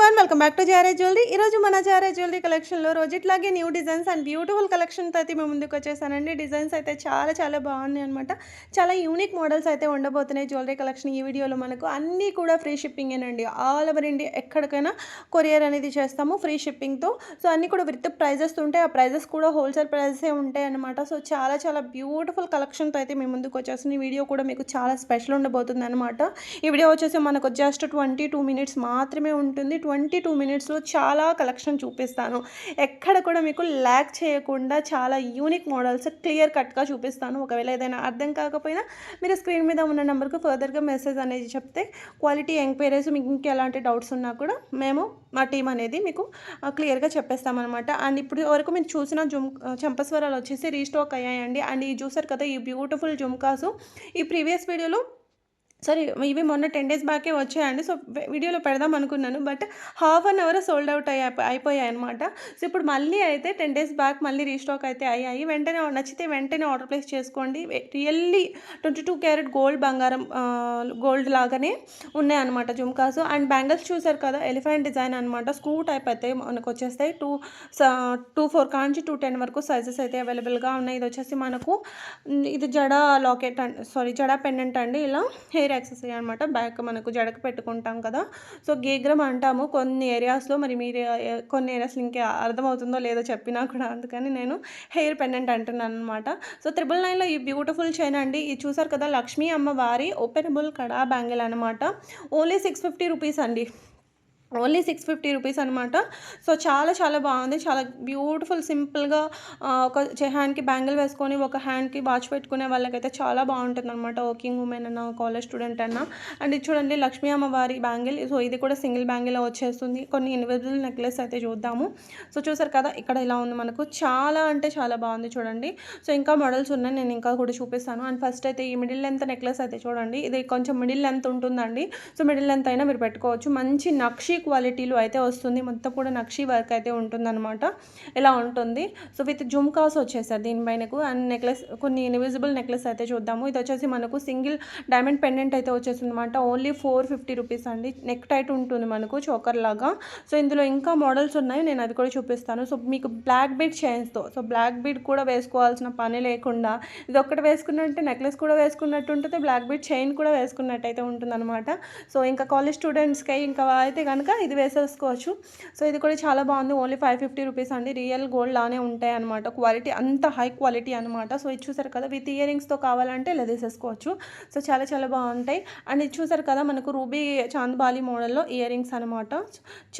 One welcome back to Jare jewellery ఈరోజు మన జారే జ్యువెలరీ కలెక్షన్లో రోజు ఇట్లాగే న్యూ డిజైన్స్ అండ్ బ్యూటిఫుల్ కలెక్షన్తో అయితే మేము ముందుకు వచ్చేసానండి. డిజైన్స్ అయితే చాలా చాలా బాగున్నాయి అనమాట చాలా యూనిక్ మోడల్స్ అయితే ఉండబోతున్నాయి జ్యువెలరీ కలెక్షన్ ఈ వీడియోలో మనకు. అన్నీ కూడా ఫ్రీ షిప్పింగేనండి ఆల్ ఓవర్ ఇండియా ఎక్కడికైనా కొరియర్ అనేది చేస్తాము ఫ్రీ షిప్పింగ్తో సో అన్నీ కూడా విత్ ప్రైజెస్ ఉంటాయి. ఆ ప్రైజెస్ కూడా హోల్సేల్ ప్రైజెసే ఉంటాయి అనమాట సో చాలా చాలా బ్యూటిఫుల్ కలెక్షన్తో అయితే మేము ముందుకు వచ్చేస్తుంది ఈ వీడియో కూడా మీకు చాలా స్పెషల్ ఉండబోతుంది అనమాట ఈ వీడియో వచ్చేసి మనకు జస్ట్ ట్వంటీ టూ మినిట్స్ మాత్రమే ఉంటుంది. ట్వంటీ టూ మినిట్స్లో చాలా కలెక్షన్ చూపిస్తాను. ఎక్కడ కూడా మీకు ల్యాక్ చేయకుండా చాలా యూనిక్ మోడల్స్ క్లియర్ కట్గా చూపిస్తాను. ఒకవేళ ఏదైనా అర్థం కాకపోయినా మీరు స్క్రీన్ మీద ఉన్న నెంబర్కి ఫర్దర్గా మెసేజ్ అనేది చెప్తే క్వాలిటీ ఎంక్వైరీస్ మీకు ఇంకెలాంటి డౌట్స్ ఉన్నా కూడా మేము మా టీం అనేది మీకు క్లియర్గా చెప్పేస్తామన్నమాట. అండ్ ఇప్పుడు వరకు మీరు చూసిన జుమ్ చంపస్వరాలు వచ్చేసి రీస్టాక్ అయ్యాయండి. అండ్ ఈ చూసారు కదా ఈ బ్యూటిఫుల్ జుమ్కాసు ఈ ప్రీవియస్ వీడియోలో సరే ఇవి మొన్న టెన్ డేస్ బ్యాకే వచ్చాయండి. సో వీడియోలో పెడదాం అనుకున్నాను. But half an hour sold out అయ్యా అయిపోయాయి అనమాట సో ఇప్పుడు మళ్ళీ అయితే టెన్ డేస్ బ్యాక్ మళ్ళీ రీస్టాక్ అయితే అయ్యాయి. వెంటనే నచ్చితే వెంటనే ఆర్డర్ ప్లేస్ చేసుకోండి. Really twenty two carat gold బంగారం గోల్డ్ లాగానే ఉన్నాయన్నమాట జుమ్కాస్. అండ్ బ్యాంగిల్స్ చూసారు కదా ఎలిఫెంట్ డిజైన్ అనమాట స్క్రూ టైప్ అయితే మనకు వచ్చేస్తాయి. టూ టూ ఫోర్ కాంచి టూ టెన్ వరకు సైజెస్ అయితే అవైలబుల్గా ఉన్నాయి. ఇది వచ్చేసి మనకు ఇది జడ లాకెట్ అండ్ సారీ జడ పెండెంట్ అండి. ఇలా హెయిర్ యాక్సెసరీ అనమాట బ్యాక్ మనకు జడకు పెట్టుకుంటాం కదా. సో గేగ్రమ్ అంటాము. కొన్ని ఏరియాస్లో మరి మీరు కొన్ని ఏరియాస్లో ఇంకా అర్థమవుతుందో లేదో చెప్పినా కూడా అందుకని నేను హెయిర్ పెండెంట్ అంటున్నాను అనమాట సో త్రిబుల్ నైన్లో ఈ బ్యూటిఫుల్ చైన్ అండి. ఇది చూసారు కదా లక్ష్మీ అమ్మవారి ఓపెనబుల్ కడా బ్యాంగిల్ అనమాట ఓన్లీ సిక్స్ ఫిఫ్టీ రూపీస్ అండి. ఓన్లీ సిక్స్ ఫిఫ్టీ రూపీస్ అనమాట సో చాలా చాలా బాగుంది. చాలా బ్యూటిఫుల్ సింపుల్గా ఒక హ్యాండ్కి బ్యాంగిల్ వేసుకొని ఒక హ్యాండ్కి వాచ్ పెట్టుకునే వాళ్ళకైతే చాలా బాగుంటుంది అనమాట వర్కింగ్ ఉమెన్ అన్న కాలేజ్ స్టూడెంట్ అన్న. అండ్ ఇది చూడండి లక్ష్మీ అమ్మవారి బ్యాంగిల్. సో ఇది కూడా సింగిల్ బ్యాంగిల్ వచ్చేస్తుంది. కొన్ని ఇన్విజిబుల్ నెక్లెస్ అయితే చూద్దాము. సో చూసారు కదా ఇక్కడ ఇలా ఉంది మనకు. చాలా అంటే చాలా బాగుంది చూడండి. సో ఇంకా మోడల్స్ ఉన్నాయి నేను ఇంకా కూడా చూపిస్తాను. అండ్ ఫస్ట్ అయితే ఈ మిడిల్ లెంత్ నెక్లెస్ అయితే చూడండి. ఇది కొంచెం మిడిల్ లెంత్ ఉంటుందండి. సో మిడిల్ లెంత్ అయినా మీరు పెట్టుకోవచ్చు. మంచి నక్షి క్వాలిటీలో అయితే వస్తుంది. మొత్తం కూడా నక్షి వర్క్ అయితే ఉంటుందన్నమాట. ఇలా ఉంటుంది. సో విత్ జుమ్కాస్ వచ్చేసారు దీనిపైనకు అండ్ నెక్లెస్ కొన్ని ఇన్విజిబుల్ నెక్లెస్ అయితే చూద్దాము. ఇది వచ్చేసి మనకు సింగిల్ డైమండ్ పెండెంట్ అయితే వచ్చేసింది అనమాట ఓన్లీ ఫోర్ ఫిఫ్టీ రూపీస్ అండి. నెక్ టైట్ ఉంటుంది మనకు చోకర్ లాగా. సో ఇందులో ఇంకా మోడల్స్ ఉన్నాయి. నేను అది కూడా చూపిస్తాను. సో మీకు బ్లాక్ బీడ్ చైన్స్తో సో బ్లాక్ బీడ్ కూడా వేసుకోవాల్సిన పని లేకుండా ఇది ఒక్కటి వేసుకున్నట్టు నెక్లెస్ కూడా వేసుకున్నట్టు ఉంటుంది. బ్లాక్ బీడ్ చైన్ కూడా వేసుకున్నట్టు అయితే ఉంటుందన్నమాట. సో ఇంకా కాలేజ్ స్టూడెంట్స్కి ఇంకా అయితే కనుక ఇది వేసేసుకోవచ్చు. సో ఇది కూడా చాలా బాగుంది. ఓన్లీ ఫైవ్ ఫిఫ్టీ రూపీస్ అండి. రియల్ గోల్డ్ లానే ఉంటాయి అనమాట క్వాలిటీ అంత హై క్వాలిటీ అనమాట సో ఇది చూసారు కదా విత్ ఇయర్ రింగ్స్తో కావాలంటే ఇలా తీసేసుకోవచ్చు. సో చాలా చాలా బాగుంటాయి. అండ్ ఇది చూసారు కదా మనకు రూబీ చాంద్బాలి మోడల్లో ఇయర్ రింగ్స్ అనమాట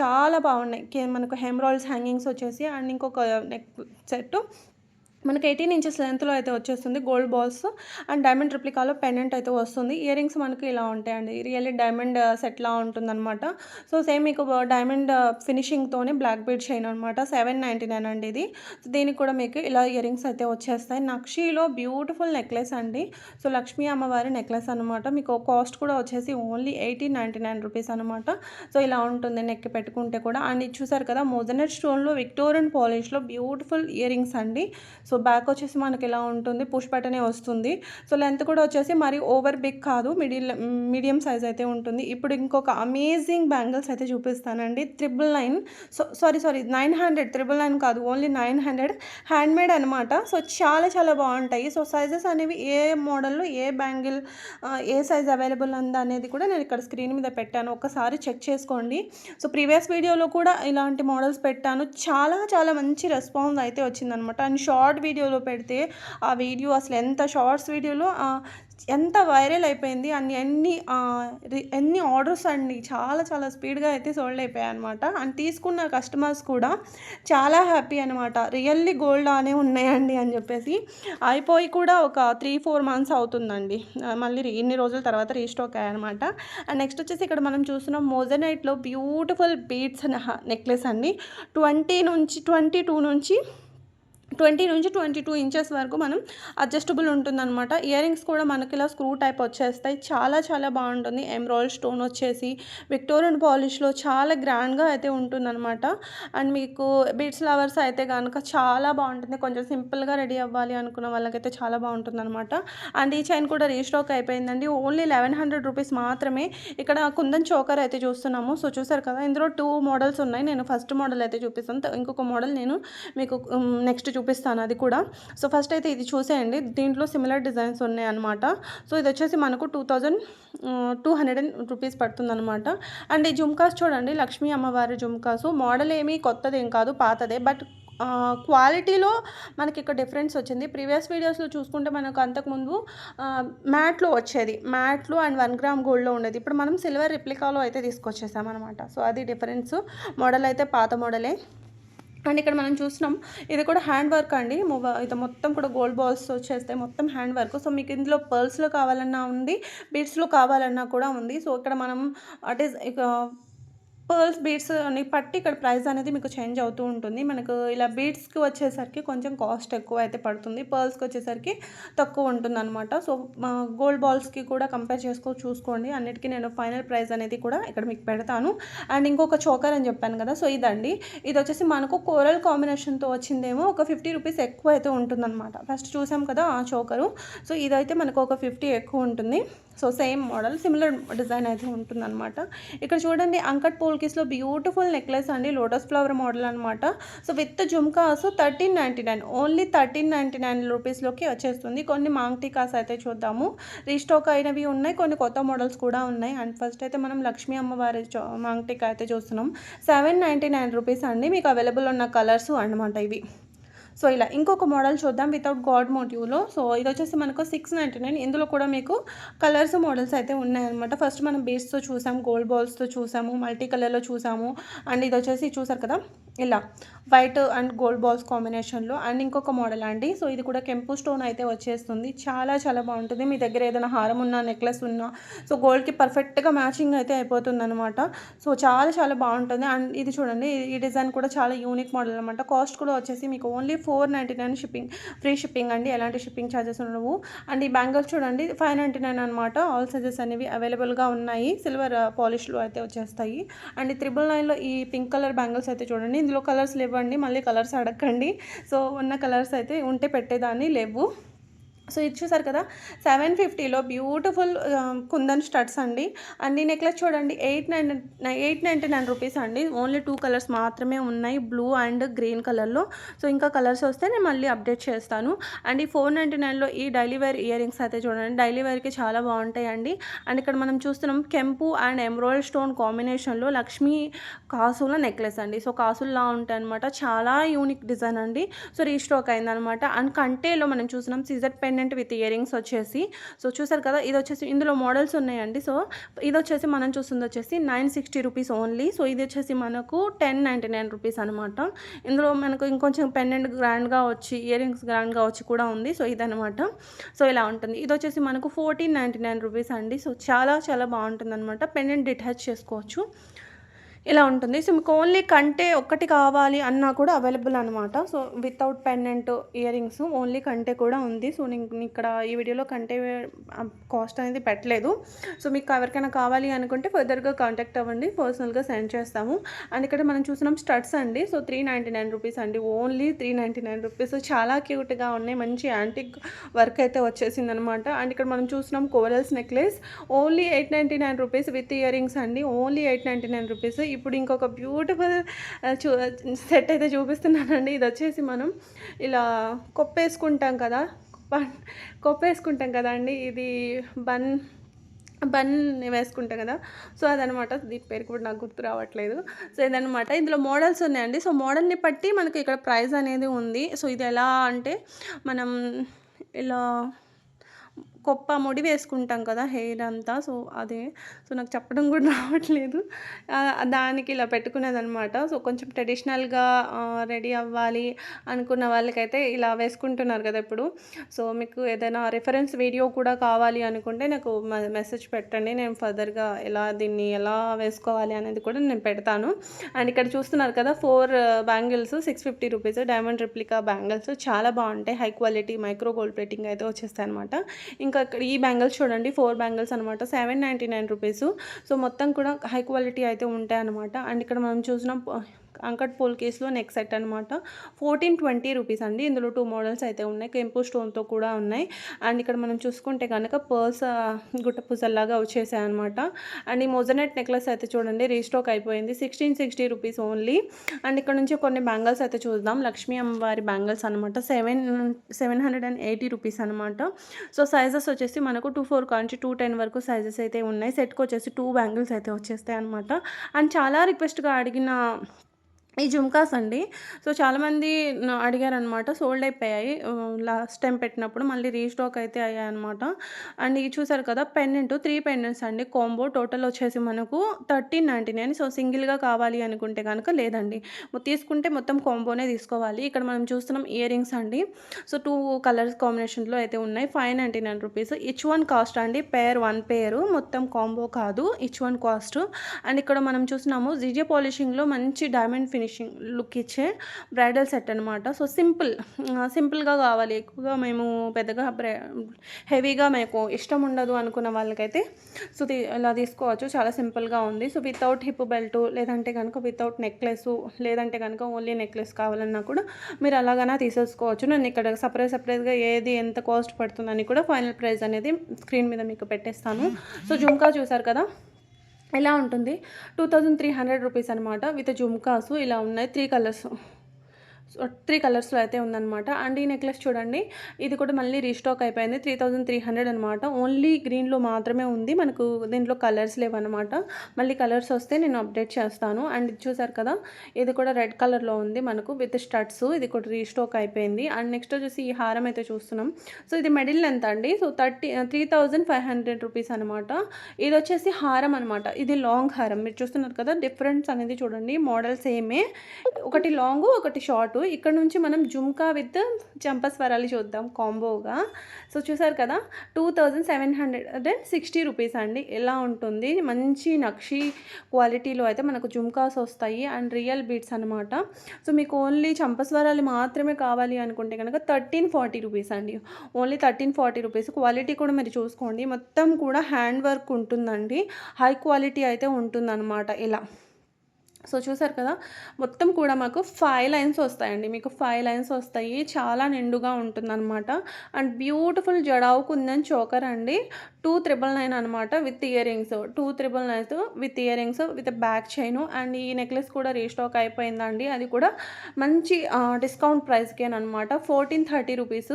చాలా బాగున్నాయి. మనకు హెమ్రాయిల్స్ హ్యాంగింగ్స్ వచ్చేసి అండ్ ఇంకొక నెక్ సెట్ మనకి ఎయిటీన్ ఇంచెస్ లెంత్లో అయితే వచ్చేస్తుంది గోల్డ్ బాల్స్ అండ్ డైమండ్ రిప్లికాలో పెండెంట్ అయితే వస్తుంది. ఇయర్ రింగ్స్ మనకి ఇలా ఉంటాయండి. రియల్లీ డైమండ్ uh, సెట్లా ఉంటుందన్నమాట. సో సేమ్ మీకు uh, డైమండ్ uh, ఫినిషింగ్తోనే బ్లాక్ బీడ్ చైన్ అనమాట సెవెన్ నైంటీ నైన్ అండి ఇది. దీనికి కూడా మీకు ఇలా ఇయర్ రింగ్స్ అయితే వచ్చేస్తాయి. నక్షీలో బ్యూటిఫుల్ నెక్లెస్ అండి. సో లక్ష్మీ అమ్మవారి నెక్లెస్ అనమాట మీకు కాస్ట్ కూడా వచ్చేసి only eighteen ninety nine rupees అనమాట సో ఇలా ఉంటుంది నెక్ పెట్టుకుంటే కూడా. అండ్ ఇది చూసారు కదా మోజనెట్ స్టోన్లో విక్టోరియన్ పాలిష్లో బ్యూటిఫుల్ ఇయర్ రింగ్స్ అండి. సో బ్యాక్ వచ్చేసి మనకి ఇలా ఉంటుంది? పుష్ బటనే వస్తుంది. సో లెంత్ కూడా వచ్చేసి మరి ఓవర్ బిగ్ కాదు. మిడిల్ మీడియం సైజ్ అయితే ఉంటుంది. ఇప్పుడు ఇంకొక అమేజింగ్ బ్యాంగిల్స్ అయితే చూపిస్తానండి. Triple nine so sorry sorry nine hundred triple nine కాదు only nine hundred hand made అనమాట సో చాలా చాలా బాగుంటాయి. సో సైజెస్ అనేవి ఏ మోడల్లో ఏ బ్యాంగిల్ ఏ సైజ్ అవైలబుల్ ఉందా అనేది కూడా నేను ఇక్కడ స్క్రీన్ మీద పెట్టాను. ఒకసారి చెక్ చేసుకోండి. సో ప్రీవియస్ వీడియోలో కూడా ఇలాంటి మోడల్స్ పెట్టాను. చాలా చాలా మంచి రెస్పాన్స్ అయితే వచ్చిందనమాట అండ్ షార్ట్ వీడియోలో పెడితే ఆ వీడియో అసలు ఎంత షార్ట్స్ వీడియోలో ఎంత వైరల్ అయిపోయింది అన్ని ఎన్ని రి- ఎన్ని ఆర్డర్స్ అండి చాలా చాలా స్పీడ్గా అయితే సోల్డ్ అయిపోయాయి అనమాట అండ్ తీసుకున్న కస్టమర్స్ కూడా చాలా హ్యాపీ అనమాట రియల్లీ గోల్డ్ ఆనే ఉన్నాయండి అని చెప్పేసి. అయిపోయి కూడా ఒక త్రీ ఫోర్ మంత్స్ అవుతుందండి. మళ్ళీ ఇన్ని రోజుల తర్వాత రీస్టాక్ అయ్యాయన్నమాట అండ్ నెక్స్ట్ వచ్చేసి ఇక్కడ మనం చూస్తున్నాం మోజనైట్లో బ్యూటిఫుల్ బీట్స్ నెక్లెస్ అండి. ట్వంటీ నుంచి ట్వంటీ టూ నుంచి ట్వంటీ నుంచి ట్వంటీ టూ ఇంచెస్ వరకు మనం అడ్జస్టబుల్ ఉంటుందన్నమాట. ఇయర్ రింగ్స్ కూడా మనకి ఇలా స్క్రూ టైప్ వచ్చేస్తాయి. చాలా చాలా బాగుంటుంది. ఎమ్రాయిల్ స్టోన్ వచ్చేసి విక్టోరియన్ పాలిష్లో చాలా గ్రాండ్గా అయితే ఉంటుందన్నమాట. అండ్ మీకు బీట్స్ లవర్స్ అయితే కనుక చాలా బాగుంటుంది. కొంచెం సింపుల్గా రెడీ అవ్వాలి అనుకున్న వాళ్ళకైతే చాలా బాగుంటుంది అనమాట అండ్ ఈ చైన్ కూడా రీస్టాక్ అయిపోయిందండి. ఓన్లీ లెవెన్ హండ్రెడ్ రూపీస్ మాత్రమే. ఇక్కడ కుందన్ చోకర్ అయితే చూస్తున్నాము. సో చూసారు కదా ఇందులో టూ మోడల్స్ ఉన్నాయి. నేను ఫస్ట్ మోడల్ అయితే చూపిస్తాను. ఇంకొక మోడల్ నేను మీకు నెక్స్ట్ చూపిస్తాను అది కూడా. సో ఫస్ట్ అయితే ఇది చూసేయండి. దీంట్లో సిమిలర్ డిజైన్స్ ఉన్నాయన్నమాట సో ఇది వచ్చేసి మనకు two thousand two hundred and rupees పడుతుంది అనమాట అండ్ ఈ జుమ్కాస్ చూడండి లక్ష్మీ అమ్మవారి జుమ్కాసు. మోడల్ ఏమీ కొత్తది ఏం కాదు పాతదే. బట్ క్వాలిటీలో మనకి ఇక్కడ డిఫరెన్స్ వచ్చింది. ప్రీవియస్ వీడియోస్లో చూసుకుంటే మనకు అంతకుముందు మ్యాట్లో వచ్చేది. మ్యాట్లో అండ్ వన్ గ్రామ్ గోల్డ్లో ఉండేది. ఇప్పుడు మనం సిల్వర్ రిప్లికాలో అయితే తీసుకొచ్చేసాం అనమాట సో అది డిఫరెన్స్. మోడల్ అయితే పాత మోడలే. అండ్ ఇక్కడ మనం చూస్తున్నాం ఇది కూడా హ్యాండ్ వర్క్ అండి. ఇది మొత్తం కూడా గోల్డ్ బాల్స్ వచ్చేస్తాయి మొత్తం హ్యాండ్ వర్క్. సో మీకు ఇందులో పర్ల్స్లో కావాలన్నా ఉంది బీడ్స్లో కావాలన్నా కూడా ఉంది. సో ఇక్కడ మనం అట్ ఇక పర్ల్స్ బీడ్స్ అని పట్టి ఇక్కడ ప్రైస్ అనేది మీకు చేంజ్ అవుతూ ఉంటుంది. మనకు ఇలా బీడ్స్కి వచ్చేసరికి కొంచెం కాస్ట్ ఎక్కువ అయితే పడుతుంది. పర్ల్స్కి వచ్చేసరికి తక్కువ ఉంటుంది అనమాట సో గోల్డ్ బాల్స్కి కూడా కంపేర్ చేసుకో చూసుకోండి. అన్నిటికీ నేను ఫైనల్ ప్రైస్ అనేది కూడా ఇక్కడ మీకు పెడతాను. అండ్ ఇంకొక చోకర్ అని చెప్పాను కదా సో ఇదండి. ఇది వచ్చేసి మనకు కోరల్ కాంబినేషన్తో వచ్చిందేమో ఒక ఫిఫ్టీ రూపీస్ ఎక్కువ అయితే ఉంటుందన్నమాట. ఫస్ట్ చూసాం కదా ఆ చోకరు. సో ఇదైతే మనకు ఒక ఫిఫ్టీ ఎక్కువ ఉంటుంది. So same model similar design అయితే ఉంటుందన్నమాట. ఇక్కడ చూడండి అంకట్ పోల్కిస్లో బ్యూటిఫుల్ నెక్లెస్ అండి లోటస్ ఫ్లవర్ మోడల్ అనమాట so with jhumkas thirteen ninety nine only thirteen ninety nine రూపీస్లోకి వచ్చేస్తుంది. కొన్ని మాంగ్ టీకాస్ అయితే చూద్దాము. రీస్టాక్ అయినవి ఉన్నాయి కొన్ని కొత్త మోడల్స్ కూడా ఉన్నాయి. అండ్ ఫస్ట్ అయితే మనం లక్ష్మీ అమ్మవారి చో- మాంగ్ టీకా అయితే చూస్తున్నాం. సెవెన్ నైంటీ నైన్ రూపీస్ అండి మీకు అవైలబుల్ ఉన్న కలర్స్ అనమాట ఇవి. సో ఇలా ఇంకొక మోడల్ చూద్దాం వితౌట్ గాడ్ మోటివ్లో సో ఇది వచ్చేసి మనకు సిక్స్ నైంటీ నైన్ ఇందులో కూడా మీకు కలర్స్ మోడల్స్ అయితే ఉన్నాయన్నమాట. ఫస్ట్ మనం బేస్తో చూసాం గోల్డ్ బాల్స్తో చూసాము మల్టీ కలర్లో చూసాము. అండ్ ఇది వచ్చేసి చూసారు కదా? ఇలా వైట్ అండ్ గోల్డ్ బాల్స్ కాంబినేషన్లో అండ్ ఇంకొక మోడల్ అండి. సో ఇది కూడా కెంపు స్టోన్ అయితే వచ్చేస్తుంది. చాలా చాలా బాగుంటుంది. మీ దగ్గర ఏదైనా హారం ఉన్నా నెక్లెస్ ఉన్నా సో గోల్డ్కి పర్ఫెక్ట్గా మ్యాచింగ్ అయితే అయిపోతుంది అనమాట సో చాలా చాలా బాగుంటుంది. అండ్ ఇది చూడండి ఈ డిజైన్ కూడా చాలా యూనిక్ మోడల్ అనమాట కాస్ట్ కూడా వచ్చేసి మీకు only four ninety nine shipping free shipping అండి. ఎలాంటి షిప్పింగ్ ఛార్జెస్ ఉండవు. అండ్ ఈ బ్యాంగిల్స్ చూడండి ఫైవ్ నైంటీ నైన్ అనమాట ఆల్ సైజెస్ అనేవి అవైలబుల్గా ఉన్నాయి. సిల్వర్ పాలిష్లో అయితే వచ్చేస్తాయి. అండ్ త్రిబుల్ నైన్లో ఈ పింక్ కలర్ బ్యాంగిల్స్ అయితే చూడండి ఇందులో కలర్స్ లేవండి మళ్ళీ కలర్స్ అడగండి సో ఉన్న కలర్స్ అయితే ఉంటే పెట్టేదాన్ని లేవు. సో ఇది చూసారు కదా సెవెన్ ఫిఫ్టీలో బ్యూటిఫుల్ కుందన్ స్టడ్స్ అండి. అండ్ ఈ నెక్లెస్ చూడండి eight nine eight ninety nine rupees అండి. ఓన్లీ టూ కలర్స్ మాత్రమే ఉన్నాయి బ్లూ అండ్ గ్రీన్ కలర్లో. సో ఇంకా కలర్స్ వస్తే నేను మళ్ళీ అప్డేట్ చేస్తాను. అండ్ ఈ ఫోర్ నైంటీ నైన్లో ఈ డైలీ వేర్ ఇయర్ రింగ్స్ అయితే చూడండి డైలీ వేర్కి చాలా బాగుంటాయండి. అండ్ ఇక్కడ మనం చూస్తున్నాం కెంపు అండ్ ఎమ్రాయిడ్ స్టోన్ కాంబినేషన్లో లక్ష్మీ కాసుల నెక్లెస్ అండి. సో కాసుల్లా ఉంటాయి అనమాట చాలా యూనిక్ డిజైన్ అండి. సో రీస్టాక్ అయిందనమాట అండ్ కంటేలో మనం చూసినాం సీజర్ పెండెంట్ విత్ ఇయరింగ్స్ వచ్చేసి సో చూసారు కదా ఇది వచ్చేసి ఇందులో మోడల్స్ ఉన్నాయండి. సో ఇది వచ్చేసి మనం చూస్తుంది వచ్చేసి nine sixty rupees only so ఇది వచ్చేసి మనకు టెన్ నైంటీ నైన్ రూపీస్ అనమాట ఇందులో మనకు ఇంకొంచెం పెండెంట్ గ్రాండ్గా వచ్చి ఇయరింగ్స్ గ్రాండ్గా వచ్చి కూడా ఉంది. సో ఇదనమాట సో ఇలా ఉంటుంది. ఇది వచ్చేసి మనకు ఫోర్టీన్ నైంటీ నైన్ రూపీస్ అండి. సో చాలా చాలా బాగుంటుంది అనమాట పెండెంట్ డిటాచ్ చేసుకోవచ్చు. ఇలా ఉంటుంది. సో మీకు ఓన్లీ కంటే ఒక్కటి కావాలి అన్నా కూడా అవైలబుల్ అనమాట so without pendant ear rings only కంటే కూడా ఉంది. సో నేను ఇక్కడ ఈ వీడియోలో కంటే కాస్ట్ అనేది పెట్టలేదు. సో మీకు ఎవరికైనా కావాలి అనుకుంటే ఫర్దర్గా కాంటాక్ట్ అవ్వండి. పర్సనల్గా సెండ్ చేస్తాము. అండ్ ఇక్కడ మనం చూసినాం స్టడ్స్ అండి. So three ninety nine rupees అండి. Only three ninety nine rupees చాలా క్యూట్గా ఉన్నాయి. మంచి యాంటిక్ వర్క్ అయితే వచ్చేసింది అనమాట అండ్ ఇక్కడ మనం చూసినాం corals necklace only eight ninety nine rupees with ear rings అండి. Only eight ninety nine rupees ఇప్పుడు ఇంకొక బ్యూటిఫుల్ చూ సెట్ అయితే చూపిస్తున్నానండి. ఇది వచ్చేసి మనం ఇలా కొప్పేసుకుంటాం కదా. కొప్పేసుకుంటాం కదా అండి. ఇది బన్ బన్ వేసుకుంటాం కదా. సో అదనమాట దీని పేరు కూడా నాకు గుర్తు రావట్లేదు. సో ఇదనమాట ఇందులో మోడల్స్ ఉన్నాయండి. సో మోడల్ని బట్టి మనకి ఇక్కడ ప్రైస్ అనేది ఉంది. సో ఇది ఎలా అంటే మనం ఇలా కొప్ప ముడి వేసుకుంటాం కదా హెయిర్ అంతా. సో అదే. సో నాకు చెప్పడం కూడా రావట్లేదు. దానికి ఇలా పెట్టుకునేదనమాట సో కొంచెం ట్రెడిషనల్గా రెడీ అవ్వాలి అనుకున్న వాళ్ళకైతే ఇలా వేసుకుంటున్నారు కదా ఇప్పుడు. సో మీకు ఏదైనా రెఫరెన్స్ వీడియో కూడా కావాలి అనుకుంటే నాకు మెసేజ్ పెట్టండి. నేను ఫర్దర్గా ఎలా దీన్ని ఎలా వేసుకోవాలి అనేది కూడా నేను పెడతాను. అండ్ ఇక్కడ చూస్తున్నారు కదా four bangles six fifty rupees diamond replica bangles. చాలా బాగుంటాయి. High quality micro gold plating అయితే వచ్చేస్తాయి అనమాట ఇంకా అక్కడ ఈ బ్యాంగిల్స్ చూడండి ఫోర్ బ్యాంగిల్స్ అనమాట seven ninety nine rupees. So మొత్తం కూడా హై క్వాలిటీ అయితే ఉంటాయి అనమాట అండ్ ఇక్కడ మనం చూసిన అంకట్ పోల్ కేసులో నెక్ సెట్ అనమాట ఫోర్టీన్ ట్వంటీ రూపీస్ అండి. ఇందులో టూ మోడల్స్ అయితే ఉన్నాయి. కెంపు స్టోన్తో కూడా ఉన్నాయి. అండ్ ఇక్కడ మనం చూసుకుంటే కనుక పర్స్ గుట్ట పుజల్లాగా వచ్చేసాయి అనమాట అండ్ ఈ మొజనెట్ నెక్లెస్ అయితే చూడండి. రీస్టాక్ అయిపోయింది. Sixteen sixty rupees only. And ఇక్కడ నుంచి కొన్ని బ్యాంగిల్స్ అయితే చూద్దాం. లక్ష్మీ అమ్మవారి బ్యాంగిల్స్ అనమాట seven seven hundred and eighty rupees అనమాట సో సైజెస్ వచ్చేసి మనకు టూ ఫోర్ కాంచి టూ టెన్ వరకు సైజెస్ అయితే ఉన్నాయి. సెట్కి వచ్చేసి టూ బ్యాంగిల్స్ అయితే వచ్చేస్తాయి అనమాట అండ్ చాలా రిక్వెస్ట్గా అడిగిన ఈ జుమ్కాస్ అండి. సో చాలామంది అడిగారు అడిగారనమాట సోల్డ్ అయిపోయాయి. లాస్ట్ టైం పెట్టినప్పుడు మళ్ళీ రీస్టాక్ అయితే అయ్యాయి అనమాట అండ్ ఇది చూసారు కదా పెండెంట్ త్రీ పెండెంట్స్ అండి. కాంబో టోటల్ వచ్చేసి మనకు థర్టీన్ నైంటీ నైన్. సో సింగిల్గా కావాలి అనుకుంటే కనుక లేదండి. తీసుకుంటే మొత్తం కాంబోనే తీసుకోవాలి. ఇక్కడ మనం చూస్తున్నాం ఇయర్ రింగ్స్ అండి. సో టూ కలర్స్ కాంబినేషన్లో అయితే ఉన్నాయి. Five ninety nine rupees. Each one cost అండి. పేర్ వన్ పేరు. మొత్తం కాంబో కాదు. ఇచ్ వన్ కాస్ట్. అండ్ ఇక్కడ మనం చూస్తున్నాము జిజే పాలిషింగ్లో మంచి డైమండ్ ఫినిషింగ్ లుక్ ఇచ్చే బ్రైడల్ సెట్ అనమాట సో సింపుల్ సింపుల్గా కావాలి. ఎక్కువగా మేము పెద్దగా హెవీగా మీకు ఇష్టం ఉండదు అనుకున్న వాళ్ళకైతే సో తీ- ఇలా తీసుకోవచ్చు. చాలా సింపుల్గా ఉంది. సో వితౌట్ హిప్ బెల్ట్ లేదంటే కనుక వితౌట్ నెక్లెస్ లేదంటే కనుక ఓన్లీ నెక్లెస్ కావాలన్నా కూడా మీరు అలాగైనా తీసేసుకోవచ్చు. నేను ఇక్కడ సపరేట్ సపరేట్గా ఏది ఎంత కాస్ట్ పడుతుందని కూడా ఫైనల్ ప్రైస్ అనేది స్క్రీన్ మీద మీకు పెట్టేస్తాను. సో జుమ్కా చూసారు కదా? ఎలా ఉంటుంది? Two thousand three hundred rupees అనమాట విత్ జుమ్కాసు. ఇలా ఉన్నాయి. త్రీ కలర్స్ త్రీ కలర్స్లో అయితే ఉందన్నమాట. అండ్ ఈ నెక్లెస్ చూడండి ఇది కూడా మళ్ళీ రీస్టాక్ అయిపోయింది త్రీ థౌజండ్ త్రీ హండ్రెడ్ అనమాట ఓన్లీ గ్రీన్లో మాత్రమే ఉంది మనకు దీంట్లో కలర్స్ లేవన్నమాట. మళ్ళీ కలర్స్ వస్తే నేను అప్డేట్ చేస్తాను. అండ్ ఇది చూసారు కదా ఇది కూడా రెడ్ కలర్లో ఉంది మనకు విత్ స్టడ్స్ ఇది కూడా రీస్టాక్ అయిపోయింది. అండ్ నెక్స్ట్ వచ్చేసి ఈ హారం అయితే చూస్తున్నాం. సో ఇది మిడిల్ ఎంత అండి. So thirty three thousand five hundred rupees అనమాట ఇది వచ్చేసి హారం అనమాట ఇది లాంగ్ హారం. మీరు చూస్తున్నారు కదా డిఫరెన్స్ అనేది చూడండి. మోడల్ సేమే ఒకటి లాంగ్ ఒకటి షార్ట్ ఇక్కడ నుంచి మనం జుమ్కా విత్ చంపస్వరాలు చూద్దాం కాంబోగా. సో చూసారు కదా two thousand seven hundred and sixty rupees అండి. ఎలా ఉంటుంది? మంచి నక్షి క్వాలిటీలో అయితే మనకు జుమ్కాస్ వస్తాయి అండ్ రియల్ బీట్స్ అనమాట సో మీకు ఓన్లీ చంపస్వరాలు మాత్రమే కావాలి అనుకుంటే కనుక థర్టీన్ ఫార్టీ రూపీస్ అండి. Only thirteen forty rupees quality కూడా మీరు చూసుకోండి. మొత్తం కూడా హ్యాండ్ వర్క్ ఉంటుందండి. హై క్వాలిటీ అయితే ఉంటుందన్నమాట. ఇలా. సో చూసారు కదా మొత్తం కూడా మాకు ఫైవ్ లైన్స్ వస్తాయండి. మీకు ఫైవ్ లైన్స్ వస్తాయి. చాలా నిండుగా ఉంటుందన్నమాట. And beautiful jadau kundan choker అండి. టూ త్రిబుల్ నైన్ అనమాట with ear rings. Two triple nine with ear rings with back chain. And ఈ నెక్లెస్ కూడా రీస్టాక్ అయిపోయిందండి అది కూడా మంచి డిస్కౌంట్ ప్రైస్కేనమాట ఫోర్టీన్ థర్టీ రూపీస్.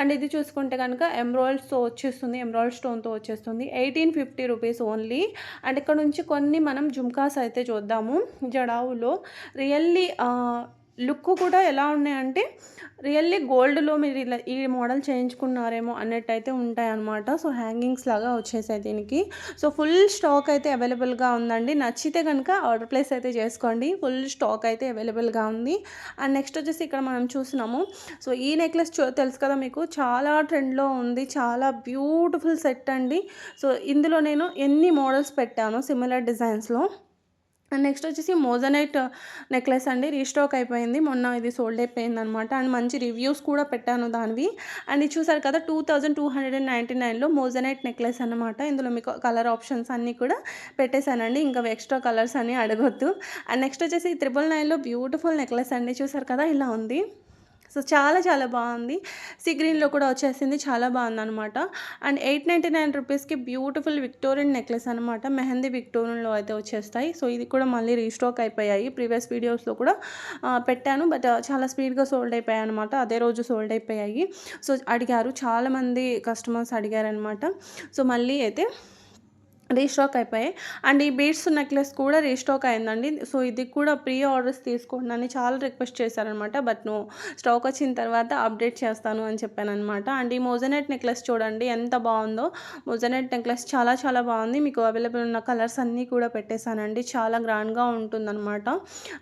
అండ్ ఇది చూసుకుంటే కనుక ఎమ్రాయిల్స్తో వచ్చేస్తుంది ఎమ్రాయిల్ స్టోన్తో వచ్చేస్తుంది. Eighteen fifty rupees only. And ఇక్కడ నుంచి కొన్ని మనం జుమ్కాస్ అయితే చూద్దాము జడావులో. రియల్లీ లుక్ కూడా ఎలా ఉన్నాయంటే రియల్లీ గోల్డ్లో మీరు ఇలా ఈ మోడల్ చేయించుకున్నారేమో అన్నట్టు అయితే ఉంటాయన్నమాట. సో హ్యాంగింగ్స్ లాగా వచ్చేసాయి దీనికి. సో ఫుల్ స్టాక్ అయితే అవైలబుల్గా ఉందండి. నచ్చితే కనుక ఆర్డర్ ప్లేస్ అయితే చేసుకోండి. ఫుల్ స్టాక్ అయితే అవైలబుల్గా ఉంది. అండ్ నెక్స్ట్ వచ్చేసి ఇక్కడ మనం చూస్తున్నాము. సో ఈ నెక్లెస్ చూ తెలుసు కదా మీకు? చాలా ట్రెండ్లో ఉంది. చాలా బ్యూటిఫుల్ సెట్ అండి. సో ఇందులో నేను ఎన్ని మోడల్స్ పెట్టాను సిమిలర్ డిజైన్స్లో. నెక్స్ట్ వచ్చేసి మోజనైట్ నెక్లెస్ అండి రీస్టాక్ అయిపోయింది. మొన్న ఇది సోల్డ్ అయిపోయింది అనమాట అండ్ మంచి రివ్యూస్ కూడా పెట్టాను దానివి. అండ్ ఇది చూసారు కదా two thousand two hundred and ninety నైన్లో మోజనైట్ నెక్లెస్ అనమాట ఇందులో మీకు కలర్ ఆప్షన్స్ అన్నీ కూడా పెట్టేశానండి. ఇంకా ఎక్స్ట్రా కలర్స్ అని అడగొద్దు. అండ్ నెక్స్ట్ వచ్చేసి త్రిబుల్ నైన్లో బ్యూటిఫుల్ నెక్లెస్ అండి. చూసారు కదా ఇలా ఉంది. సో చాలా చాలా బాగుంది. సీ గ్రీన్లో కూడా వచ్చేసింది. చాలా బాగుంది అనమాట అండ్ ఎయిట్ నైంటీ నైన్ రూపీస్కి బ్యూటిఫుల్ విక్టోరియన్ నెక్లెస్ అనమాట మెహందీ విక్టోరియన్లో అయితే వచ్చేస్తాయి. సో ఇది కూడా మళ్ళీ రీస్టాక్ అయిపోయాయి. ప్రీవియస్ వీడియోస్లో కూడా పెట్టాను. బట్ చాలా స్పీడ్గా సోల్డ్ అయిపోయాయి అనమాట అదే రోజు సోల్డ్ అయిపోయాయి. సో అడిగారు. చాలామంది కస్టమర్స్ అడిగారనమాట సో మళ్ళీ అయితే రీస్టాక్ అయిపోయాయి. అండ్ ఈ బీడ్స్ నెక్లెస్ కూడా రీస్టాక్ అయిందండి. సో ఇది కూడా ప్రీ ఆర్డర్స్ తీసుకోండి అని చాలా రిక్వెస్ట్ చేశారనమాట. బట్ నువ్వు స్టాక్ వచ్చిన తర్వాత అప్డేట్ చేస్తాను అని చెప్పాను అనమాట అండ్ ఈ మోజనెట్ నెక్లెస్ చూడండి ఎంత బాగుందో. మోజనెట్ నెక్లెస్ చాలా చాలా బాగుంది. మీకు అవైలబుల్ ఉన్న కలర్స్ అన్నీ కూడా పెట్టేశానండి. చాలా గ్రాండ్గా ఉంటుందన్నమాట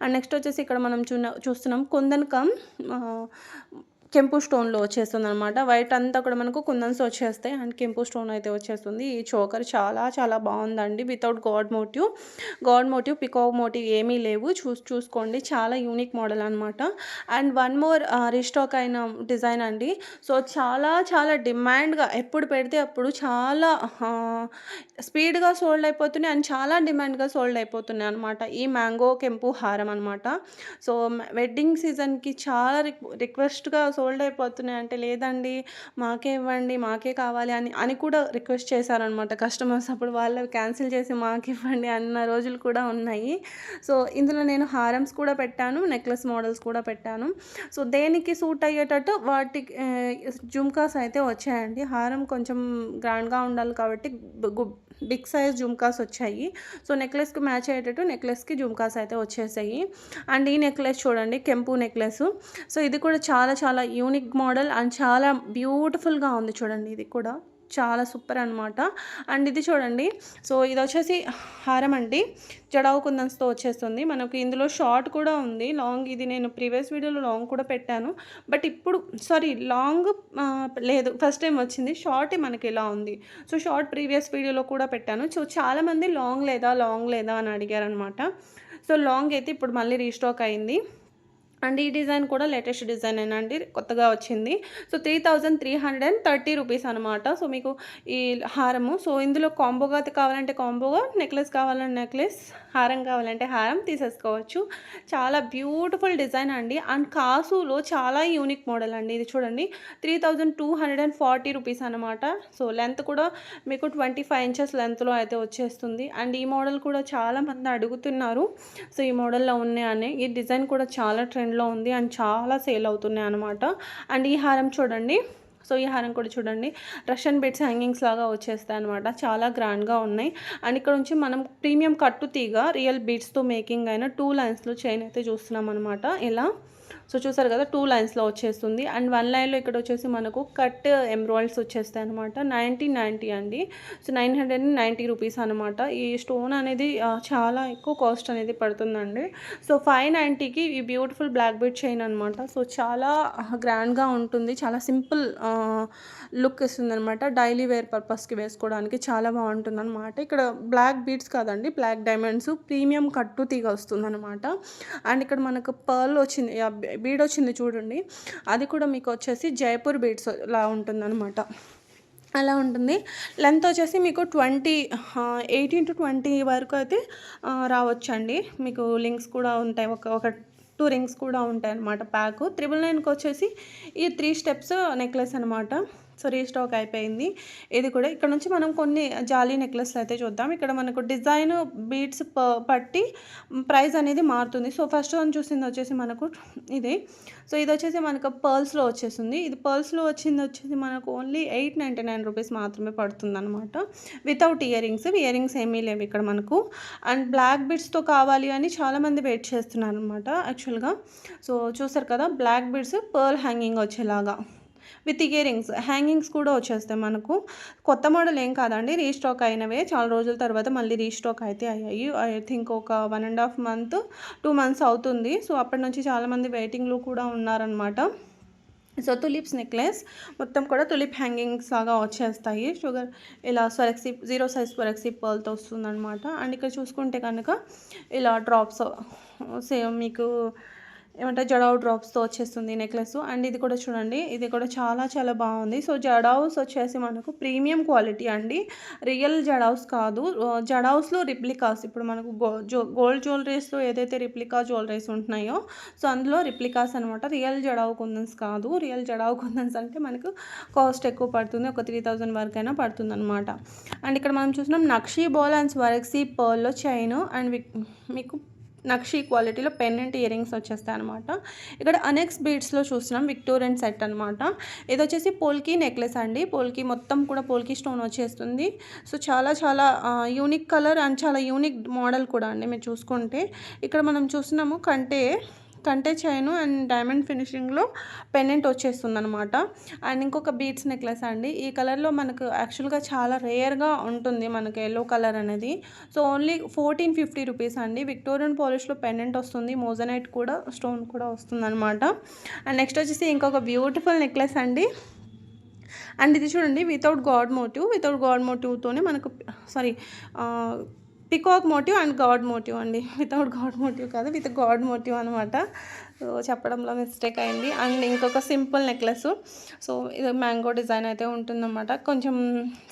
అండ్ నెక్స్ట్ వచ్చేసి ఇక్కడ మనం చూ చూస్తున్నాం కొందనకం కెంపు స్టోన్లో వచ్చేస్తుంది అనమాట వైట్ అంతా కూడా మనకు కుందన్స్ వచ్చేస్తాయి. అండ్ కెంపు స్టోన్ అయితే వచ్చేస్తుంది. ఈ చోకర్ చాలా చాలా బాగుందండి. Without god motive. God motive peacock motive ఏమీ లేవు. చూస్ చూసుకోండి. చాలా యూనిక్ మోడల్ అనమాట అండ్ వన్ మోర్ రీస్టాక్ అయిన డిజైన్ అండి. సో చాలా చాలా డిమాండ్గా ఎప్పుడు పెడితే అప్పుడు చాలా స్పీడ్గా సోల్డ్ అయిపోతున్నాయి. అండ్ చాలా డిమాండ్గా సోల్డ్ అయిపోతున్నాయి అనమాట ఈ మ్యాంగో కెంపు హారం అనమాట సో వెడ్డింగ్ సీజన్కి చాలా రిక్వెస్ట్గా సో సోల్డ్ అయిపోతున్నాయి అంటే లేదండి మాకే ఇవ్వండి మాకే కావాలి అని అని కూడా రిక్వెస్ట్ చేశారనమాట కస్టమర్స్. అప్పుడు వాళ్ళు క్యాన్సిల్ చేసి మాకు ఇవ్వండి అన్న రోజులు కూడా ఉన్నాయి. సో ఇందులో నేను హారమ్స్ కూడా పెట్టాను నెక్లెస్ మోడల్స్ కూడా పెట్టాను. సో దేనికి సూట్ అయ్యేటట్టు వాటి జుమ్కాస్ అయితే వచ్చాయండి. హారం కొంచెం గ్రాండ్గా ఉండాలి కాబట్టి బిగ్ సైజ్ జుమ్కాస్ వచ్చాయి. సో నెక్లెస్కి మ్యాచ్ అయ్యేటట్టు నెక్లెస్కి జుమ్కాస్ అయితే వచ్చేసాయి. అండ్ ఈ నెక్లెస్ చూడండి కెంపు నెక్లెస్. సో ఇది కూడా చాలా చాలా యూనిక్ మోడల్ అండ్ చాలా బ్యూటిఫుల్గా ఉంది చూడండి ఇది కూడా. చాలా సూపర్ అనమాట అండ్ ఇది చూడండి. సో ఇది వచ్చేసి హారం అండి. జడావు కుందన్స్తో వచ్చేస్తుంది. మనకు ఇందులో షార్ట్ కూడా ఉంది. లాంగ్ ఇది నేను ప్రీవియస్ వీడియోలో లాంగ్ కూడా పెట్టాను. బట్ ఇప్పుడు సారీ లాంగ్ లేదు ఫస్ట్ టైం వచ్చింది. షార్ట్ మనకి ఇలా ఉంది. సో షార్ట్ ప్రీవియస్ వీడియోలో కూడా పెట్టాను. సో చాలామంది లాంగ్ లేదా లాంగ్ లేదా అని అడిగారనమాట సో లాంగ్ అయితే ఇప్పుడు మళ్ళీ రీస్టాక్ అయింది. అండ్ ఈ డిజైన్ కూడా లేటెస్ట్ డిజైన్ అండి కొత్తగా వచ్చింది. So three thousand three hundred and thirty rupees అనమాట. సో మీకు ఈ హారము. సో ఇందులో కాంబోగా కావాలంటే కాంబోగా నెక్లెస్ కావాలంటే నెక్లెస్ హారం కావాలంటే హారం తీసేసుకోవచ్చు. చాలా బ్యూటిఫుల్ డిజైన్ అండి. అండ్ కాసులో చాలా యూనిక్ మోడల్ అండి. ఇది చూడండి. Three thousand two hundred and forty rupees అనమాట. సో లెంత్ కూడా మీకు ట్వంటీ ఫైవ్ ఇంచెస్ లెంత్లో అయితే వచ్చేస్తుంది. అండ్ ఈ మోడల్ కూడా చాలామంది అడుగుతున్నారు. సో ఈ మోడల్లో ఉన్నాయని ఈ డిజైన్ కూడా చాలా ట్రెండ్ ట్రెండ్లో ఉంది అండ్ చాలా సేల్ అవుతున్నాయి అనమాట అండ్ ఈ హారం చూడండి. సో ఈ హారం కూడా చూడండి. రష్యన్ బెడ్స్ హ్యాంగింగ్స్ లాగా వచ్చేస్తాయి అనమాట చాలా గ్రాండ్గా ఉన్నాయి. అండ్ ఇక్కడ నుంచి మనం ప్రీమియం కట్టు తీగ రియల్ బీడ్స్తో మేకింగ్ అయిన టూ లైన్స్లో చైన్ అయితే చూస్తున్నాం అనమాట ఇలా సో చూసారు కదా టూ లైన్స్లో వచ్చేస్తుంది. అండ్ వన్ లైన్లో ఇక్కడ వచ్చేసి మనకు కట్ ఎంబ్రాయిడ్స్ వచ్చేస్తాయి అనమాట నైంటీన్ నైంటీ అండి. So nine hundred ninety rupees అనమాట ఈ స్టోన్ అనేది చాలా ఎక్కువ కాస్ట్ అనేది పడుతుందండి. సో ఫైవ్ నైంటీకి ఈ బ్యూటిఫుల్ బ్లాక్ బెడ్ చైన్ అనమాట సో చాలా గ్రాండ్గా ఉంటుంది. చాలా సింపుల్ లుక్ ఇస్తుంది అనమాట డైలీ వేర్ పర్పస్కి వేసుకోవడానికి చాలా బాగుంటుంది అనమాట ఇక్కడ బ్లాక్ బీడ్స్ కాదండి బ్లాక్ డైమండ్స్ ప్రీమియం కట్టు తీగ వస్తుంది అనమాట అండ్ ఇక్కడ మనకు పర్ల్ వచ్చింది బీడ్ వచ్చింది చూడండి. అది కూడా మీకు వచ్చేసి జైపూర్ బీడ్స్ లా ఉంటుందన్నమాట. అలా ఉంటుంది. లెంత్ వచ్చేసి మీకు ట్వంటీ ఎయిటీన్ టు ట్వంటీ వరకు అయితే రావచ్చండి. మీకు లింక్స్ కూడా ఉంటాయి. ఒక ఒక టూ రింగ్స్ కూడా ఉంటాయి అన్నమాట ప్యాక్. త్రిబుల్ నైన్కి వచ్చేసి ఈ త్రీ స్టెప్స్ నెక్లెస్ అనమాట సో రీస్టాక్ అయిపోయింది. ఇది కూడా ఇక్కడ నుంచి మనం కొన్ని జాలీ నెక్లెస్లు అయితే చూద్దాం. ఇక్కడ మనకు డిజైన్ బీడ్స్ పట్టి ప్రైస్ అనేది మారుతుంది. సో ఫస్ట్ వన్ చూసింది వచ్చేసి మనకు ఇది. సో ఇది వచ్చేసి మనకు పర్ల్స్లో వచ్చేసింది. ఇది పర్ల్స్లో వచ్చింది వచ్చేసి మనకు only eight ninety nine rupees మాత్రమే పడుతుంది అనమాట without ear rings ear rings ఏమీ లేవు ఇక్కడ మనకు. అండ్ బ్లాక్ బిడ్స్తో కావాలి అని చాలామంది వెయిట్ చేస్తున్నారు అనమాట యాక్చువల్గా. సో చూసారు కదా బ్లాక్ బిడ్స్ పర్ల్ హ్యాంగింగ్ వచ్చేలాగా. విత్ ఇయరింగ్స్ హ్యాంగింగ్స్ కూడా వచ్చేస్తాయి మనకు. కొత్త మోడల్ ఏం కాదండి రీస్టాక్ అయినవే. చాలా రోజుల తర్వాత మళ్ళీ రీస్టాక్ అయితే అయ్యాయి. ఐ థింక్ ఒక one and half month two months అవుతుంది. సో అప్పటి నుంచి చాలామంది వెయిటింగ్లో కూడా ఉన్నారనమాట సో తులిప్స్ నెక్లెస్ మొత్తం కూడా తులిప్ హ్యాంగింగ్స్ లాగా వచ్చేస్తాయి. షుగర్ ఇలా స్వరక్సీ జీరో సైజ్ స్వరక్సీ పర్ల్తో వస్తుందన్నమాట. అండ్ ఇక్కడ చూసుకుంటే కనుక ఇలా డ్రాప్స్ సేమ్ మీకు ఏమంటే జడావు డ్రాప్స్తో వచ్చేస్తుంది నెక్లెస్ అండ్ ఇది కూడా చూడండి ఇది కూడా చాలా చాలా బాగుంది. సో జడావ్స్ వచ్చేసి మనకు ప్రీమియం క్వాలిటీ అండి. రియల్ జడావ్స్ కాదు. జడావ్స్లో రిప్లికాస్ ఇప్పుడు మనకు గోల్డ్ జ్యువెలరీస్లో ఏదైతే రిప్లికా జ్యువెలరీస్ ఉంటున్నాయో సో అందులో రిప్లికాస్ అనమాట రియల్ జడావ్ కుందన్స్ కాదు. రియల్ జడావ్ కుందన్స్ అంటే మనకు కాస్ట్ ఎక్కువ పడుతుంది. ఒక త్రీ థౌజండ్ వరకు అయినా పడుతుంది అనమాట అండ్ ఇక్కడ మనం చూసినాం నక్షీ బోల్ అండ్ స్వరక్సీ పర్ల్లో చైన్ అండ్ మీకు నక్షి క్వాలిటీలో పెన్నెంట్ ఇయర్ రింగ్స్ వచ్చేస్తాయి అనమాట ఇక్కడ అనెక్స్ బీడ్స్లో చూస్తున్నాం విక్టోరియన్ సెట్ అనమాట ఇది వచ్చేసి పోల్కి నెక్లెస్ అండి. పోల్కి మొత్తం కూడా పోల్కి స్టోన్ వచ్చేస్తుంది. సో చాలా చాలా యూనిక్ కలర్ అండ్ చాలా యూనిక్ మోడల్ కూడా అండి మీరు చూసుకుంటే. ఇక్కడ మనం చూస్తున్నాము కంటే కంటే చైన్ అండ్ డైమండ్ ఫినిషింగ్లో పెండెంట్ వచ్చేస్తుంది అనమాట అండ్ ఇంకొక బీట్స్ నెక్లెస్ అండి. ఈ కలర్లో మనకు యాక్చువల్గా చాలా రేర్గా ఉంటుంది మనకి ఎల్లో కలర్ అనేది. So only fourteen fifty rupees అండి. విక్టోరియన్ పాలిష్లో పెండెంట్ వస్తుంది. మోజనైట్ కూడా స్టోన్ కూడా వస్తుంది అనమాట అండ్ నెక్స్ట్ వచ్చేసి ఇంకొక బ్యూటిఫుల్ నెక్లెస్ అండి. అండ్ ఇది చూడండి without god motive. Without god మోటివ్తోనే మనకు sorry peacock motive and god motive అండి. వితౌట్ గాడ్ మోటివ్ కాదు విత్ గాడ్ మోటివ్ అనమాట సో చెప్పడంలో మిస్టేక్ అయింది. అండ్ ఇంకొక సింపుల్ నెక్లెస్. సో ఇది మ్యాంగో డిజైన్ అయితే ఉంటుందన్నమాట. కొంచెం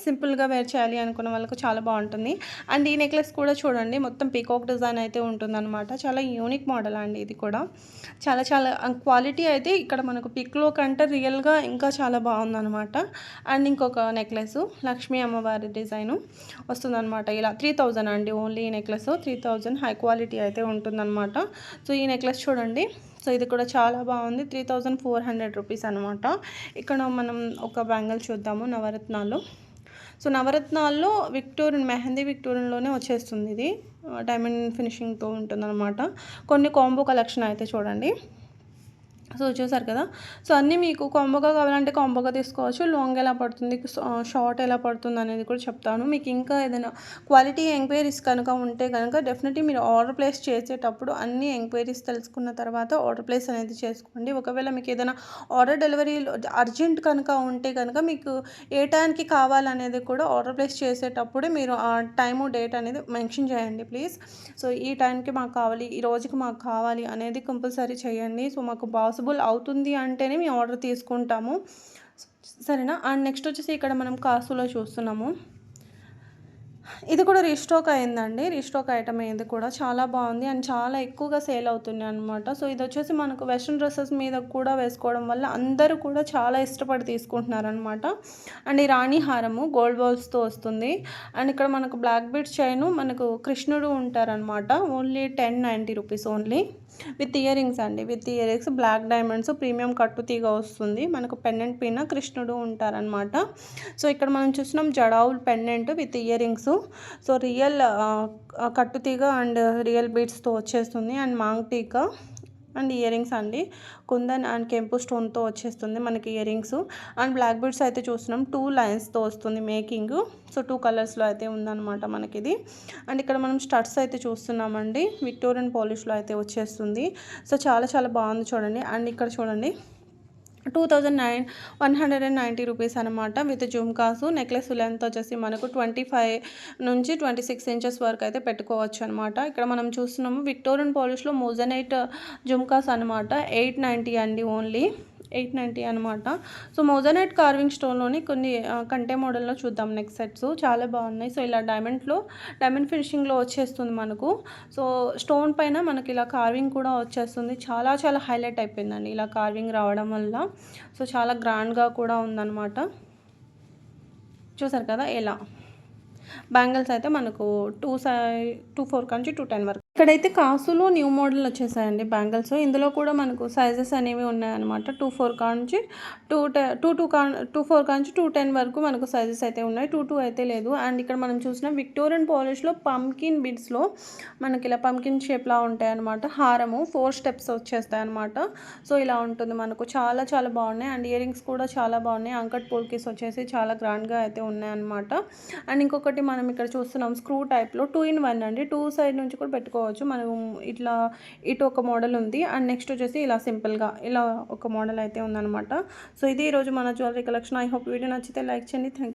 సింపుల్గా వేర్ చేయాలి అనుకున్న వాళ్ళకు చాలా బాగుంటుంది. అండ్ ఈ నెక్లెస్ కూడా చూడండి మొత్తం పీకాక్ డిజైన్ అయితే ఉంటుందన్నమాట. చాలా యూనిక్ మోడల్ అండి ఇది కూడా. చాలా చాలా క్వాలిటీ అయితే ఇక్కడ మనకు పిక్లో కంటే రియల్గా ఇంకా చాలా బాగుందన్నమాట. అండ్ ఇంకొక నెక్లెస్ లక్ష్మీ అమ్మవారి డిజైను వస్తుందన్నమాట. ఇలా త్రీ థౌజండ్ అండి ఓన్లీ ఈ necklace. Three thousand high quality అయితే ఉంటుందన్నమాట. సో ఈ నెక్లెస్ చూడండి సో ఇది కూడా చాలా బాగుంది. Three thousand four hundred rupees అనమాట ఇక్కడ మనం ఒక బ్యాంగిల్ చూద్దాము నవరత్నాలు. సో నవరత్నాల్లో విక్టోరియన్ మెహందీ విక్టోరియన్లోనే వచ్చేస్తుంది ఇది. డైమండ్ ఫినిషింగ్తో ఉంటుందన్నమాట. కొన్ని కాంబో కలెక్షన్ అయితే చూడండి. సో చూసారు కదా? సో అన్నీ మీకు కొంబగా కావాలంటే కొంబగా తీసుకోవచ్చు. లాంగ్ ఎలా పడుతుంది? షార్ట్ ఎలా పడుతుంది అనేది కూడా చెప్తాను. మీకు ఇంకా ఏదైనా క్వాలిటీ ఎంక్వైరీస్ కనుక ఉంటే కనుక డెఫినెట్లీ మీరు ఆర్డర్ ప్లేస్ చేసేటప్పుడు అన్ని ఎంక్వైరీస్ తెలుసుకున్న తర్వాత ఆర్డర్ ప్లేస్ అనేది చేసుకోండి. ఒకవేళ మీకు ఏదైనా ఆర్డర్ డెలివరీ అర్జెంట్ కనుక ఉంటే కనుక మీకు ఏ టైంకి కావాలనేది కూడా ఆర్డర్ ప్లేస్ చేసేటప్పుడే మీరు ఆ టైము డేట్ అనేది మెన్షన్ చేయండి ప్లీజ్. సో ఈ టైంకి మాకు కావాలి ఈ రోజుకి మాకు కావాలి అనేది కంపల్సరీ చేయండి. సో మాకు బాస్ పాసిబుల్ అవుతుంది అంటేనే మేము ఆర్డర్ తీసుకుంటాము. సరేనా? అండ్ నెక్స్ట్ వచ్చేసి ఇక్కడ మనం కాసులో చూస్తున్నాము. ఇది కూడా రీస్టాక్ అయిందండి. రీస్టాక్ ఐటమ్ ఇది కూడా. చాలా బాగుంది. అండ్ చాలా ఎక్కువగా సేల్ అవుతున్నాయి అనమాట సో ఇది వచ్చేసి మనకు వెస్ట్రన్ డ్రెస్సెస్ మీద కూడా వేసుకోవడం వల్ల అందరూ కూడా చాలా ఇష్టపడి తీసుకుంటున్నారనమాట అండ్ ఈ రాణి హారము గోల్డ్ బాల్స్తో వస్తుంది. అండ్ ఇక్కడ మనకు బ్లాక్ బీట్ చైను మనకు కృష్ణుడు ఉంటారనమాట only ten ninety rupees only. With earrings అండి. With earrings black diamonds premium కట్టు తీగ వస్తుంది. మనకు పెండెంట్ పైన కృష్ణుడు ఉంటారనమాట సో ఇక్కడ మనం చూసినాం జడావుల్ pendant with earrings. So real కట్టు తీగ అండ్ రియల్ బీడ్స్తో వచ్చేస్తుంది. And maang tikka and earrings అండి. కుందన్ అండ్ కెంపు స్టోన్తో వచ్చేస్తుంది మనకి earrings. And black beads అయితే చూస్తున్నాం. టూ లైన్స్తో వస్తుంది మేకింగ్. సో టూ కలర్స్లో అయితే ఉందన్నమాట మనకి ఇది అండ్ ఇక్కడ మనం స్టడ్స్ అయితే చూస్తున్నామండి. విక్టోరియన్ పాలిష్లో అయితే వచ్చేస్తుంది. సో చాలా చాలా బాగుంది చూడండి. అండ్ ఇక్కడ చూడండి. Two thousand nine one hundred and ninety rupees అనమాట విత్ జుమ్కాసు నెక్లెస్ లెంత్ వచ్చేసి మనకు ట్వంటీ ఫైవ్ నుంచి ట్వంటీ సిక్స్ ఇంచెస్ వరకు అయితే పెట్టుకోవచ్చు అనమాట ఇక్కడ మనం చూస్తున్నాము విక్టోరియన్ పాలిష్లో మోజనైట్ జుమ్కాస్ అనమాట ఎయిట్ నైంటీ అండి ఓన్లీ. ఎయిట్ నైంటీ అనమాట సో మోజనైట్ కార్వింగ్ స్టోన్లోని కొన్ని కంటే మోడల్లో చూద్దాం నెక్స్ట్ సెట్స్. చాలా బాగున్నాయి. సో ఇలా డైమండ్లో డైమండ్ ఫినిషింగ్లో వచ్చేస్తుంది మనకు. సో స్టోన్ పైన మనకి ఇలా కార్వింగ్ కూడా వచ్చేస్తుంది. చాలా చాలా హైలైట్ అయిపోయిందండి ఇలా కార్వింగ్ రావడం వల్ల. సో చాలా గ్రాండ్గా కూడా ఉందన్నమాట. చూసారు కదా ఎలా? బ్యాంగిల్స్ అయితే మనకు టూ సై టూ ఫోర్ నుంచి టూ టెన్ వరకు ఇక్కడైతే కాసులు న్యూ మోడల్ వచ్చేసాయండి బ్యాంగిల్స్. ఇందులో కూడా మనకు సైజెస్ అనేవి ఉన్నాయన్నమాట. టూ ఫోర్ కాంచి టూ టెన్ టూ టూ కా టూ ఫోర్ కా నుంచి టూ టెన్ వరకు మనకు సైజెస్ అయితే ఉన్నాయి. టూ టూ అయితే లేదు. అండ్ ఇక్కడ మనం చూసిన విక్టోరియన్ పాలిష్లో పంకిన్ బిడ్స్లో మనకి ఇలా పంకిన్ షేప్లా ఉంటాయి అనమాట హారము ఫోర్ స్టెప్స్ వచ్చేస్తాయి అనమాట సో ఇలా ఉంటుంది మనకు. చాలా చాలా బాగున్నాయి. అండ్ ఇయర్ రింగ్స్ కూడా చాలా బాగున్నాయి. అంకట్ పోల్కీస్ వచ్చేసి చాలా గ్రాండ్గా అయితే ఉన్నాయన్నమాట. అండ్ ఇంకొకటి మనం ఇక్కడ చూస్తున్నాం స్క్రూ టైప్లో టూ ఇన్ వన్ అండి. టూ సైడ్ నుంచి కూడా పెట్టుకోవచ్చు. మనం ఇట్లా ఇటు ఒక మోడల్ ఉంది. అండ్ నెక్స్ట్ వచ్చేసి ఇలా సింపుల్గా ఇలా ఒక మోడల్ అయితే ఉందన్నమాట. సో ఇది ఈరోజు మన jewellery collection. I hope video నచ్చితే లైక్ చేయండి. థ్యాంక్